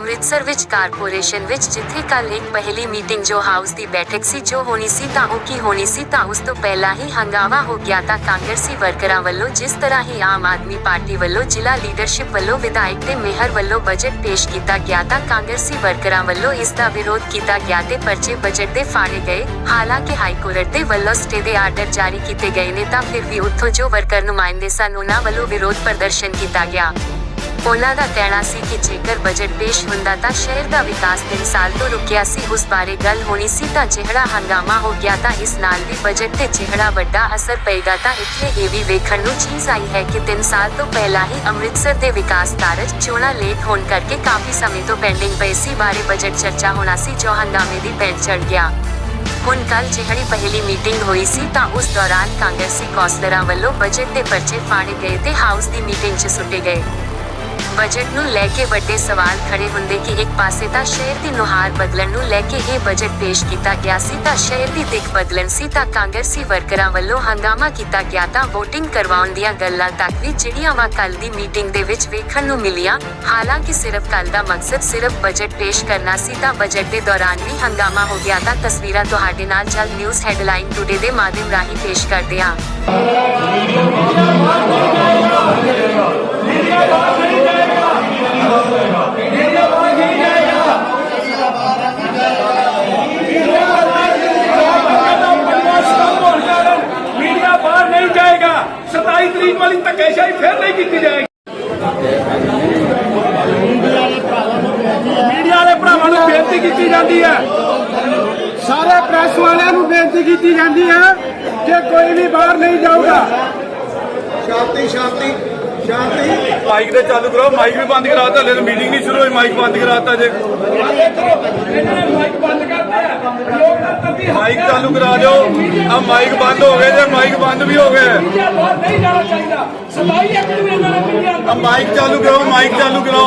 ਅੰਮ੍ਰਿਤਸਰ ਵਿੱਚ ਕਾਰਪੋਰੇਸ਼ਨ ਵਿੱਚ, ਜਿੱਥੇ ਕੱਲ ਇੱਕ ਪਹਿਲੀ ਮੀਟਿੰਗ ਜੋ ਹਾਊਸ ਦੀ ਬੈਠਕ ਸੀ, ਜੋ ਹੋਣੀ ਸੀ ਤਾਂ ਉਹ ਕੀ ਹੋਣੀ ਸੀ ਤਾਂ ਉਸ ਤੋਂ ਪਹਿਲਾਂ ਹੀ ਹੰਗਾਮਾ ਹੋ ਗਿਆ ਤਾਂ ਕਾਂਗਰਸੀ ਵਰਕਰਾਂ ਵੱਲੋਂ ਜਿਸ ਤਰ੍ਹਾਂ ਹੀ ਆਮ ਆਦਮੀ ਪਾਰਟੀ ਵੱਲੋਂ ਜ਼ਿਲ੍ਹਾ ਲੀਡਰਸ਼ਿਪ ਵੱਲੋਂ ਵਿਧਾਇਕ ਤੇ ਮੇਹਰ ਵੱਲੋਂ ਬਜਟ ਪੇਸ਼ ਕੀਤਾ ਗਿਆ ਤਾਂ ਕਾਂਗਰਸੀ ਵਰਕਰਾਂ ਵੱਲੋਂ ਇਸ ਦਾ ਵਿਰੋਧ ਕੀਤਾ ਗਿਆ ਤੇ ਪਰਚੇ ਬਜਟ ਦੇ ਫਾੜੇ ਗਏ। ਹਾਲਾਂਕਿ ਹਾਈ ਕੋਰਟ ਦੇ ਵੱਲੋਂ ਸਟੇ ਦੇ ਆਰਡਰ ਜਾਰੀ ਕੀਤੇ ਗਏ ਨੇ ਤਾਂ ਫਿਰ ਵੀ ਉੱਥੋਂ ਜੋ ਵਰਕਰ ਨੁਮਾਇੰਦੇ ਸਨ, ਉਹਨਾਂ ਵੱਲੋਂ ਵਿਰੋਧ ਪ੍ਰਦਰਸ਼ਨ ਕੀਤਾ ਗਿਆ। ਉਹਨਾਂ ਦਾ ਕਹਿਣਾ ਸੀ ਕਿ ਜੇਕਰ ਬਜਟ ਪੇਸ਼ ਹੁੰਦਾ ਤਾਂ ਸ਼ਹਿਰ ਦਾ ਵਿਕਾਸ 3 ਸਾਲ ਤੋਂ ਰੁਕਿਆ ਸੀ, ਉਸ ਬਾਰੇ ਗੱਲ ਹੋਣੀ ਸੀ ਤਾਂ ਜਿਹੜਾ ਹੰਗਾਮਾ ਹੋ ਗਿਆ ਤਾਂ ਇਸ ਨਾਲ ਵੀ ਬਜਟ ਤੇ ਜਿਹੜਾ ਵੱਡਾ ਅਸਰ ਪਏਗਾ ਤਾਂ ਇੱਥੇ ਇਹ ਵੀ ਵੇਖਣ ਨੂੰ ਚੀਜ਼ ਆਈ ਹੈ ਕਿ 3 ਸਾਲ ਤੋਂ ਪਹਿਲਾਂ ਹੀ ਅੰਮ੍ਰਿਤਸਰ ਦੇ ਵਿਕਾਸ ਕਾਰਜ ਚੋਣਾਂ ਲੇਟ ਹੋਣ ਕਰਕੇ ਕਾਫੀ ਸਮੇਂ ਤੋਂ ਪੈਂਡਿੰਗ ਪਏ ਸੀ, ਬਾਰੇ ਬਜਟ ਚਰਚਾ ਹੋਣਾ ਸੀ ਜੋ ਹੰਗਾਮੇ ਦੀ ਪੈਂਚ ਚੜ ਗਿਆ। ਹੁਣ ਕੱਲ ਜਿਹੜੀ ਪਹਿਲੀ ਮੀਟਿੰਗ ਹੋਈ ਸੀ ਤਾਂ ਉਸ ਦੌਰਾਨ ਕਾਂਗਰਸੀ ਕੌਂਸਲਰਾਂ ਵੱਲੋਂ ਬਜਟ ਦੇ ਪਰਚੇ ਫਾੜੇ ਗਏ ਤੇ ਹਾਊਸ ਦੀ ਮੀਟਿੰਗ 'ਚ ਸੁੱਟੇ ਗਏ। ਬਜਟ ਨੂੰ ਲੈ ਕੇ ਵੱਡੇ ਸਵਾਲ ਖੜੇ ਹੁੰਦੇ ਕਿ ਇੱਕ ਪਾਸੇ ਤਾਂ ਸ਼ਹਿਰ ਦੀ ਨੁਹਾਰ ਬਦਲਣ ਨੂੰ ਲੈ ਕੇ ਇਹ ਬਜਟ ਪੇਸ਼ ਕੀਤਾ ਗਿਆ ਸੀ, ਤਾਂ ਸ਼ਹਿਰ ਦੀ ਦਿੱਖ ਬਦਲਣ ਸੀ, ਤਾਂ ਕਾਂਗਰਸੀ ਵਰਕਰਾਂ ਵੱਲੋਂ ਹੰਗਾਮਾ ਕੀਤਾ ਗਿਆ, ਤਾਂ VOTING ਕਰਵਾਉਣ ਦੀਆਂ ਗੱਲਾਂ ਤੱਕ ਵੀ ਜਿਹੜੀਆਂ ਵਾ ਕੱਲ ਦੀ ਮੀਟਿੰਗ ਦੇ ਵਿੱਚ ਵੇਖਣ ਨੂੰ ਮਿਲੀਆਂ। ਹਾਲਾਂਕਿ ਸਿਰਫ ਕੱਲ ਦਾ ਮਕਸਦ ਸਿਰਫ ਬਜਟ ਪੇਸ਼ ਕਰਨਾ ਸੀ, ਤਾਂ ਬਜਟ ਦੇ ਦੌਰਾਨ ਵੀ ਹੰਗਾਮਾ ਹੋ ਗਿਆ, ਤਾਂ ਤਸਵੀਰਾਂ ਤੁਹਾਡੇ ਨਾਲ ਜਲ ਨਿਊਜ਼ ਹੈਡਲਾਈਨ ਟੁਡੇ ਦੇ ਮਾਧਿਅਮ ਰਾਹੀਂ ਪੇਸ਼ ਕਰਦੇ ਹਾਂ। ਮੀਡੀਆ ਬਾਹਰ ਨਹੀਂ ਜਾਏਗਾ 27 ਤਰੀਕ ਵਾਲੀ ਧੱਕੇਸ਼ਾਹੀ ਫਿਰ ਨਹੀਂ ਕੀਤੀ ਜਾਏਗੀ ਮੀਡੀਆ ਵਾਲੇ ਭਰਾਵਾਂ ਨੂੰ ਬੇਨਤੀ ਕੀਤੀ ਜਾਂਦੀ ਹੈ। ਸਾਰੇ ਪ੍ਰੈਸ ਵਾਲਿਆਂ ਨੂੰ ਬੇਨਤੀ ਕੀਤੀ ਜਾਂਦੀ ਹੈ ਕਿ ਕੋਈ ਵੀ ਬਾਹਰ ਨਹੀਂ ਜਾਊਗਾ। ਸ਼ਾਂਤੀ ਸ਼ਾਂਤੀ। ਮਾਈਕ ਦੇ ਚਾਲੂ ਕਰੋ ਮਾਈਕ ਵੀ ਬੰਦ ਕਰਾਤਾ ਹਲੇ ਮੀਟਿੰਗ ਨਹੀਂ ਸ਼ੁਰੂ ਹੋਈ, ਮਾਈਕ ਬੰਦ ਕਰਾਤਾ ਜੇ। ਮਾਈਕ ਬੰਦ ਕਰਦੇ ਲੋਕਤੰਤਰ ਦੀ ਮਾਈਕ ਚਾਲੂ ਕਰਾ ਦਿਓ। ਆ ਮਾਈਕ ਬੰਦ ਹੋ ਗਏ ਜੇ, ਮਾਈਕ ਬੰਦ ਵੀ ਹੋ ਗਏ। ਮੀਡੀਆ ਬਾਹਰ ਨਹੀਂ ਜਾਣਾ ਚਾਹੀਦਾ 27 ਐਕਟ ਨੂੰ ਇਹਨਾਂ ਨੇ ਮੀਡੀਆ ਆ ਮਾਈਕ ਚਾਲੂ ਕਰੋ ਮਾਈਕ ਚਾਲੂ ਕਰੋ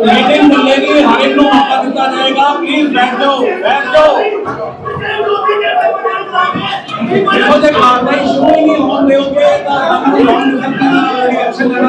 میٹنگ ملے گی ہر ایک کو موقع دیتا جائے گا پلیز بیٹھ جاؤ بیٹھ جاؤ دیکھو جب شروع ہی نہیں ہم لوگ کے ہم لوگ اچھے جگہ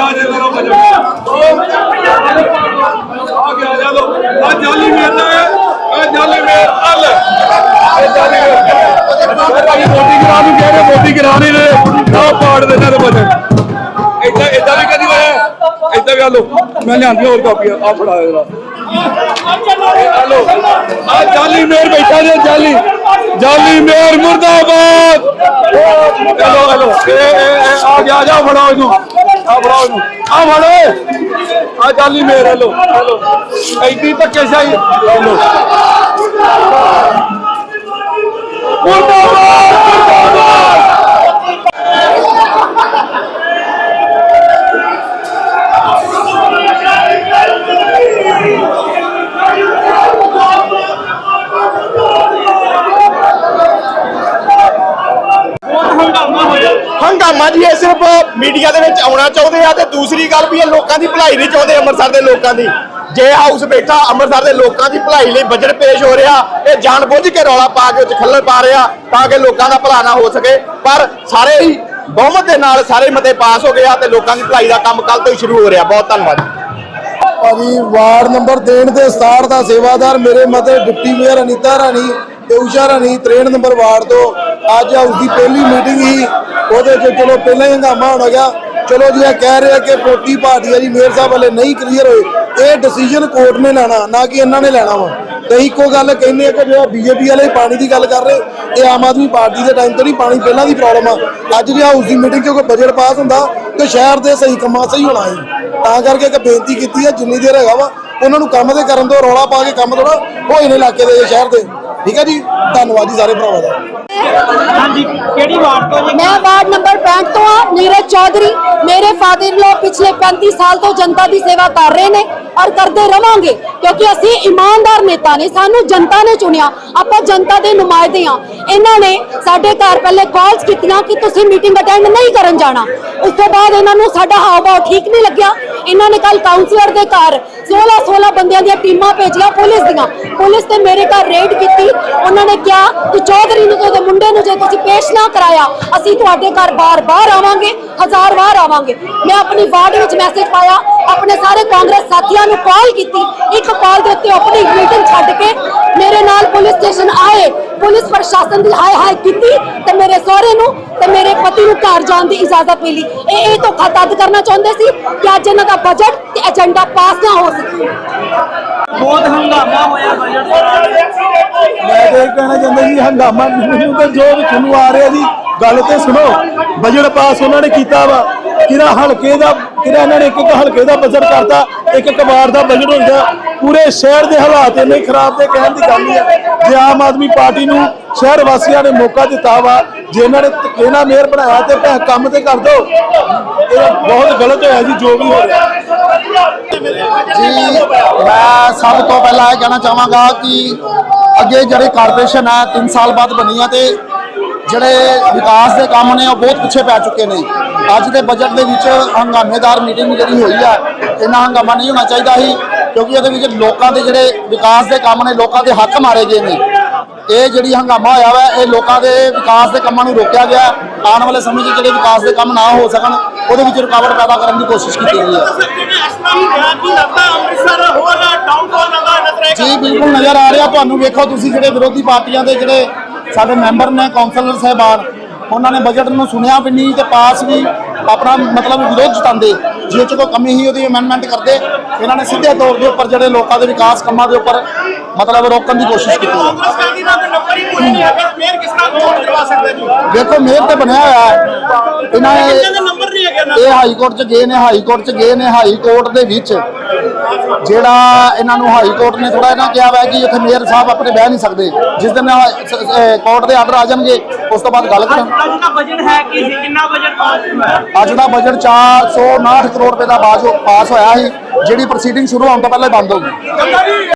ਆ ਜੇ ਕਰੋ ਬਜੋ ਆ ਗਿਆ ਜਾ ਲੋ। ਆ ਜਾਲੀ ਮੇਰ ਹੈ। ਆ ਜਾਲੀ ਮੇਰ ਹਲ ਇਹ ਜਾਲੀ ਮੇਰ ਭਾਈ ਮੋਦੀ ਗਿਰਾ ਨੂੰ ਕਹਿ ਮੋਦੀ ਗਿਰਾ ਨਹੀਂ ਰਹੇ ਪਾੜ ਦੇ ਨਾਲ ਬਜਟ ਇਦਾਂ ਇਦਾਂ ਵੀ ਕਦੀ ਹੋਇਆ? ਇਦਾਂ ਵੀ ਆ ਲੋ। ਮੈਂ ਲਿਆਂਦੀ ਹੋਰ ਕਾਪੀਆਂ। ਆ ਫੜਾ ਜਰਾ। ਆ ਜਾਲੀ ਮੇਰ ਬੈਠਾ ਜੇ, ਜਾਲੀ। ਜਾਲੀ ਮੇਰ ਮੁਰਦਾਬਾਦ। ਚਲੋ ਹਲੋ ਇਹ ਆ ਗਿਆ ਜਾ, ਫੜਾਓ ਇਹਨੂੰ। ਆ ਫੜਾਓ ਇਹਨੂੰ। ਆ ਫੜ। ਆ ਜਾਲੀ ਮੇਰੇ ਲੋ ਹਲੋ ਐਡੀ ਧੱਕੇ ਸ਼ਾਹੀ ਲੋ ਮੁਰਦਾਬਾਦ ਮੁਰਦਾਬਾਦ। ਹੰਗਾਮਾ ਜੀ ਇਹ ਸਿਰਫ ਮੀਡੀਆ ਦੇ ਵਿੱਚ ਆਉਣਾ ਚਾਹੁੰਦੇ ਆ ਤੇ ਦੂਸਰੀ ਗੱਲ ਵੀ ਇਹ ਲੋਕਾਂ ਦੀ ਭਲਾਈ ਨਹੀਂ ਚਾਹੁੰਦੇ ਅੰਮ੍ਰਿਤਸਰ ਦੇ ਲੋਕਾਂ ਦੀ। ਜੇ ਹਾਊਸ ਬੈਠਾ, ਅੰਮ੍ਰਿਤਸਰ ਦੇ ਲੋਕਾਂ ਦੀ ਭਲਾਈ ਲਈ ਬਜਟ ਪੇਸ਼ ਹੋ ਰਿਹਾ, ਇਹ ਜਾਣਬੁੱਝ ਕੇ ਰੌਲਾ ਪਾ ਕੇ ਉੱਚ ਖੱਲਰ ਪਾ ਰਿਹਾ ਤਾਂ ਕਿ ਲੋਕਾਂ ਦਾ ਭਲਾ ਨਾ ਹੋ ਸਕੇ। ਪਰ ਸਾਰੇ ਹੀ ਬਹੁਮਤ ਦੇ ਨਾਲ ਸਾਰੇ ਮਤੇ ਪਾਸ ਹੋ ਗਿਆ ਤੇ ਲੋਕਾਂ ਦੀ ਭਲਾਈ ਦਾ ਕੰਮ ਕੱਲ ਤੋਂ ਹੀ ਸ਼ੁਰੂ ਹੋ ਰਿਹਾ। ਬਹੁਤ ਧੰਨਵਾਦ ਭਾਜੀ, ਵਾਰਡ ਨੰਬਰ 3 ਦੇ 67 ਦਾ ਸੇਵਾਦਾਰ ਮੇਰੇ ਮਤੇ ਡਿਪਟੀ ਮੇਅਰ ਅਨੀਤਾ ਰਾਣੀ ਤੇ ਉਸ਼ਾ ਰਾਣੀ 63 ਨੰਬਰ ਵਾਰਡ ਤੋਂ ਅੱਜ ਹਾਊਸ ਦੀ ਪਹਿਲੀ ਮੀਟਿੰਗ ਹੀ ਉਹਦੇ ਚ ਚਲੋ ਪਹਿਲਾਂ ਹੀ ਹੰਗਾਮਾ ਹੋਣਾ ਗਿਆ। ਚਲੋ ਜੀ, ਇਹ ਕਹਿ ਰਿਹਾ ਕਿ ਪੋਟੀ ਪਾਰਟੀ ਆ ਜੀ, ਮੇਅਰ ਸਾਹਿਬ ਵਾਲੇ ਨਹੀਂ ਕਲੀਅਰ ਹੋਏ। ਇਹ ਡਿਸੀਜਨ ਕੋਰਟ ਨੇ ਲੈਣਾ, ਨਾ ਕਿ ਇਹਨਾਂ ਨੇ ਲੈਣਾ ਵਾ। ਤੇ ਇੱਕੋ ਗੱਲ ਕਹਿੰਦੇ ਆ ਕਿ ਜਿਹੜਾ ਬੀਜੇਪੀ ਵਾਲੇ ਪਾਣੀ ਦੀ ਗੱਲ ਕਰ ਰਹੇ, ਇਹ ਆਮ ਆਦਮੀ ਪਾਰਟੀ ਦੇ ਟਾਈਮ ਤੋਂ ਨਹੀਂ ਪਾਣੀ ਪਹਿਲਾਂ ਦੀ ਪ੍ਰੋਬਲਮ ਆ। ਅੱਜ ਜੇ ਹਾਊਸ ਦੀ ਮੀਟਿੰਗ 'ਚ ਕੋਈ ਬਜਟ ਪਾਸ ਹੁੰਦਾ, ਤੇ ਸ਼ਹਿਰ ਦੇ ਸਹੀ ਕੰਮਾਂ ਸਹੀ ਹੋਣਾ ਹੈ ਤਾਂ ਕਰਕੇ ਇੱਕ ਬੇਨਤੀ ਕੀਤੀ ਹੈ ਜਿੰਨੀ ਦੇਰ ਹੈਗਾ ਵਾ, ਉਹਨਾਂ ਨੂੰ ਕੰਮ ਦੇ ਕਰਨ ਤੋਂ ਰੌਲਾ ਪਾ ਕੇ ਕੰਮ ਥੋੜਾ ਹੋਏ ਨੇ ਇਲਾਕੇ ਦੇ, ਸ਼ਹਿਰ ਦੇ। ਠੀਕ ਹੈ ਜੀ? ਧੰਨਵਾਦ ਜੀ ਸਾਰੇ ਭਰਾਵਾਂ ਦਾ। ਹਾਂਜੀ ਕਿਹੜੀ ਵਾਰਡ ਤੋਂ ਜੀ? ਮੈਂ ਵਾਰਡ ਨੰਬਰ 65 ਤੋਂ ਆ ਨੀਰਜ ਚੌਧਰੀ। ਮੇਰੇ ਫਾਦਰ ਲੋ ਪਿਛਲੇ 35 ਸਾਲ ਤੋਂ ਜਨਤਾ ਦੀ ਸੇਵਾ ਕਰ ਰਹੇ ਨੇ। ਔਰ ਕਰਦੇ ਰਵਾਂਗੇ, ਕਿਉਂਕਿ ਅਸੀਂ ਇਮਾਨਦਾਰ ਨੇਤਾ ਨੇ, ਸਾਨੂੰ ਜਨਤਾ ਨੇ ਚੁਣਿਆ, ਆਪਾਂ ਜਨਤਾ ਦੇ ਨੁਮਾਇੰਦੇ ਆ ਇਹਨਾਂ ਨੇ ਸਾਡੇ ਘਰ ਪਹਿਲੇ ਕਾਲਸ ਕੀਤੀਆਂ ਕਿ ਤੁਸੀਂ ਮੀਟਿੰਗ ਅਟੈਂਡ ਨਹੀਂ ਕਰਨ ਜਾਣਾ। ਉਸ ਤੋਂ ਬਾਅਦ ਇਹਨਾਂ ਨੂੰ ਸਾਡਾ ਹਾਵ ਠੀਕ ਨਹੀਂ ਲੱਗਿਆ। ਇਹਨਾਂ ਨੇ ਕੱਲ ਕਾਉਂਸਲਰ ਦੇ ਘਰ 16 16 ਬੰਦਿਆਂ ਦੀਆਂ ਟੀਮਾਂ ਭੇਜੀਆਂ ਪੁਲਿਸ ਦੀਆਂ। ਪੁਲਿਸ ਤੇ ਮੇਰੇ ਘਰ ਰੇਡ ਕੀਤੀ। ਉਹਨਾਂ ਨੇ ਕਿਹਾ ਕਿ ਚੌਧਰੀ ਨੂੰ ਤੇ ਮੁੰਡੇ ਨੂੰ ਜੇ ਤੁਸੀਂ ਪੇਸ਼ ਨਾ ਕਰਾਇਆ, ਅਸੀਂ ਤੁਹਾਡੇ ਘਰ ਬਾਰ-ਬਾਰ ਆਵਾਂਗੇ, ਹਜ਼ਾਰ ਵਾਰ ਆਵਾਂਗੇ। ਮੈਂ ਆਪਣੀ ਵਾਰਡ ਵਿੱਚ ਮੈਸੇਜ ਪਾਇਆ। ਆਪਣੇ ਸਾਰੇ ਕਾਂਗਰਸ ਸਾਥੀਆਂ ਨੂੰ ਕਾਲ ਕੀਤੀ। ਇੱਕ ਕਾਲ ਦੇ ਉੱਤੇ ਆਪਣੀ ਮੀਟਿੰਗ ਛੱਡ ਕੇ ਮੇਰੇ ਨਾਲ ਪੁਲਿਸ ਸਟੇਸ਼ਨ ਆਏ। ਪੁਲਿਸ ਪ੍ਰਸ਼ਾਸਨ ਦੀ ਹਾਏ ਹਾਏ ਕੀਤੀ ਤੇ ਮੇਰੇ ਸਹੁਰੇ ਨੂੰ ਤੇ ਮੇਰੇ ਪਤੀ ਨੂੰ ਘਰ ਜਾਣ ਦੀ ਇਜਾਜ਼ਤ ਮਿਲੀ। ਇਹ ਇਹ ਧੋਖਾ ਤਦ ਕਰਨਾ ਚਾਹੁੰਦੇ ਸੀ ਕਿ ਅੱਜ ਇਹਨਾਂ ਦਾ ਬਜਟ ਤੇ ਏਜੰਡਾ ਪਾਸ ਨਾ ਹੋ ਸਕੇ। ਬਹੁਤ ਹੰਗਾਮਾ ਹੋਇਆ ਬਜਟ ਮੈਂ ਇਹ ਕਹਿਣਾ ਚਾਹੁੰਦਾ ਜੀ ਹੰਗਾਮਾ ਮੈਨੂੰ ਤਾਂ ਜੋ ਵੀ ਤੁਹਾਨੂੰ ਆ ਰਿਹਾ ਜੀ ਗੱਲ ਤੇ ਸੁਣੋ। ਬਜਟ ਪਾਸ ਉਹਨਾਂ ਨੇ ਕੀਤਾ ਵਾ। ਕਿਹੜਾ ਹਲਕੇ ਦਾ ਕਿਹੜਾ ਇਹਨਾਂ ਨੇ ਇੱਕ ਇੱਕ ਹਲਕੇ ਦਾ ਬਜਟ ਕਰਤਾ। ਇੱਕ ਇੱਕ ਦਾ ਬਜਟ ਹੁੰਦਾ, ਪੂਰੇ ਸ਼ਹਿਰ ਦੇ ਹਾਲਾਤ ਇੰਨੇ ਖਰਾਬ ਦੇ ਕਹਿਣ ਦੀ ਗੱਲ ਨਹੀਂ ਹੈ। ਜੇ ਆਮ ਆਦਮੀ ਪਾਰਟੀ ਨੂੰ ਸ਼ਹਿਰ ਵਾਸੀਆਂ ਨੇ ਮੌਕਾ ਦਿੱਤਾ ਵਾ, ਜੇ ਇਹਨਾਂ ਨੇ ਇਹਨਾਂ ਮੇਅਰ ਬਣਾਇਆ ਤੇ ਭੈ ਕੰਮ ਤੇ ਕਰ ਦੋ, ਇਹ ਬਹੁਤ ਗਲਤ ਹੋਇਆ ਜੀ, ਜੋ ਵੀ ਹੋ ਰਿਹਾ। ਜੀ, ਮੈਂ ਸਭ ਤੋਂ ਪਹਿਲਾਂ ਇਹ ਕਹਿਣਾ ਚਾਹਾਂਗਾ ਕਿ ਅੱਗੇ ਜਿਹੜੇ ਕਾਰਪੋਰੇਸ਼ਨ ਹੈ 3 ਸਾਲ ਬਾਅਦ ਬਣੀ ਆ ਤੇ ਜਿਹੜੇ ਵਿਕਾਸ ਦੇ ਕੰਮ ਨੇ ਉਹ ਬਹੁਤ ਪਿੱਛੇ ਪੈ ਚੁੱਕੇ ਨੇ। ਅੱਜ ਦੇ ਬਜਟ ਦੇ ਵਿੱਚ ਹੰਗਾਮੇਦਾਰ ਮੀਟਿੰਗ ਜਿਹੜੀ ਹੋਈ ਆ ਇੰਨਾ ਹੰਗਾਮਾ ਨਹੀਂ ਹੋਣਾ ਚਾਹੀਦਾ ਸੀ ਕਿਉਂਕਿ ਇਹਦੇ ਵਿੱਚ ਲੋਕਾਂ ਦੇ ਜਿਹੜੇ ਵਿਕਾਸ ਦੇ ਕੰਮ ਨੇ ਲੋਕਾਂ ਦੇ ਹੱਕ ਮਾਰੇ ਗਏ ਨੇ। ਇਹ ਜਿਹੜੀ ਹੰਗਾਮਾ ਹੋਇਆ ਵਾ ਇਹ ਲੋਕਾਂ ਦੇ ਵਿਕਾਸ ਦੇ ਕੰਮਾਂ ਨੂੰ ਰੋਕਿਆ ਗਿਆ। ਆਉਣ ਵਾਲੇ ਸਮੇਂ 'ਚ ਜਿਹੜੇ ਵਿਕਾਸ ਦੇ ਕੰਮ ਨਾ ਹੋ ਸਕਣ ਉਹਦੇ ਵਿੱਚ ਰੁਕਾਵਟ ਪੈਦਾ ਕਰਨ ਦੀ ਕੋਸ਼ਿਸ਼ ਕੀਤੀ ਗਈ ਹੈ ਜੀ ਬਿਲਕੁਲ ਨਜ਼ਰ ਆ ਰਿਹਾ। ਤੁਹਾਨੂੰ ਵੇਖੋ ਤੁਸੀਂ ਜਿਹੜੇ ਵਿਰੋਧੀ ਪਾਰਟੀਆਂ ਦੇ ਜਿਹੜੇ ਸਾਡੇ ਮੈਂਬਰ ਨੇ ਕੌਂਸਲਰ ਸਾਹਿਬਾਨ ਉਹਨਾਂ ਨੇ ਬਜਟ ਨੂੰ ਸੁਣਿਆ ਵੀ ਨਹੀਂ ਤੇ ਪਾਸ ਵੀ ਆਪਣਾ ਮਤਲਬ ਵਿਰੋਧ ਜਤਾਉਂਦੇ। ਜੇ ਚ ਕੋਈ ਕਮੀ ਹੀ ਉਹਦੀ ਅਮੈਂਡਮੈਂਟ ਕਰਦੇ। ਇਹਨਾਂ ਨੇ ਸਿੱਧੇ ਤੌਰ ਦੇ ਉੱਪਰ ਜਿਹੜੇ ਲੋਕਾਂ ਦੇ ਵਿਕਾਸ ਕੰਮਾਂ ਦੇ ਉੱਪਰ ਮਤਲਬ ਰੋਕਣ ਦੀ ਕੋਸ਼ਿਸ਼ ਕੀਤੀ ਦੇਖੋ ਮੇਅਰ ਤੇ ਬਣਿਆ ਹੋਇਆ ਹੈ। ਇਹਨਾਂ ਇਹ ਹਾਈ ਕੋਰਟ ਚ ਗਏ ਨੇ ਹਾਈ ਕੋਰਟ ਚ ਗਏ ਨੇ ਹਾਈ ਕੋਰਟ ਦੇ ਵਿੱਚ। ਜਿਹੜਾ ਇਹਨਾਂ ਨੂੰ ਹਾਈ ਕੋਰਟ ਨੇ ਥੋੜਾ ਇਹਨਾਂ ਕਿਹਾ ਹੋਇਆ ਕਿ ਇੱਥੇ ਮੇਅਰ ਸਾਹਿਬ ਆਪਣੇ ਬਹਿ ਨਹੀਂ ਸਕਦੇ। ਜਿਸ ਦਿਨ ਕੋਰਟ ਦੇ ਆਰਡਰ ਆ ਜਾਣਗੇ ਉਸ ਤੋਂ ਬਾਅਦ ਗੱਲ ਕਰਾਂ ਅੱਜ ਦਾ ਬਜਟ ਹੈ ਕੀ ਕਿੰਨਾ ਬਜਟ ਪਾਸ ਹੋਇਆ? ਅੱਜ ਦਾ ਬਜਟ 459 ਕਰੋੜ ਰੁਪਏ ਦਾ ਬਾਜ ਪਾਸ ਹੋਇਆ ਸੀ ਜਿਹੜੀ ਪ੍ਰੋਸੀਡਿੰਗ ਸ਼ੁਰੂ ਹੋਣ ਤੋਂ ਪਹਿਲਾਂ ਹੀ ਬੰਦ ਹੋ ਗਈ।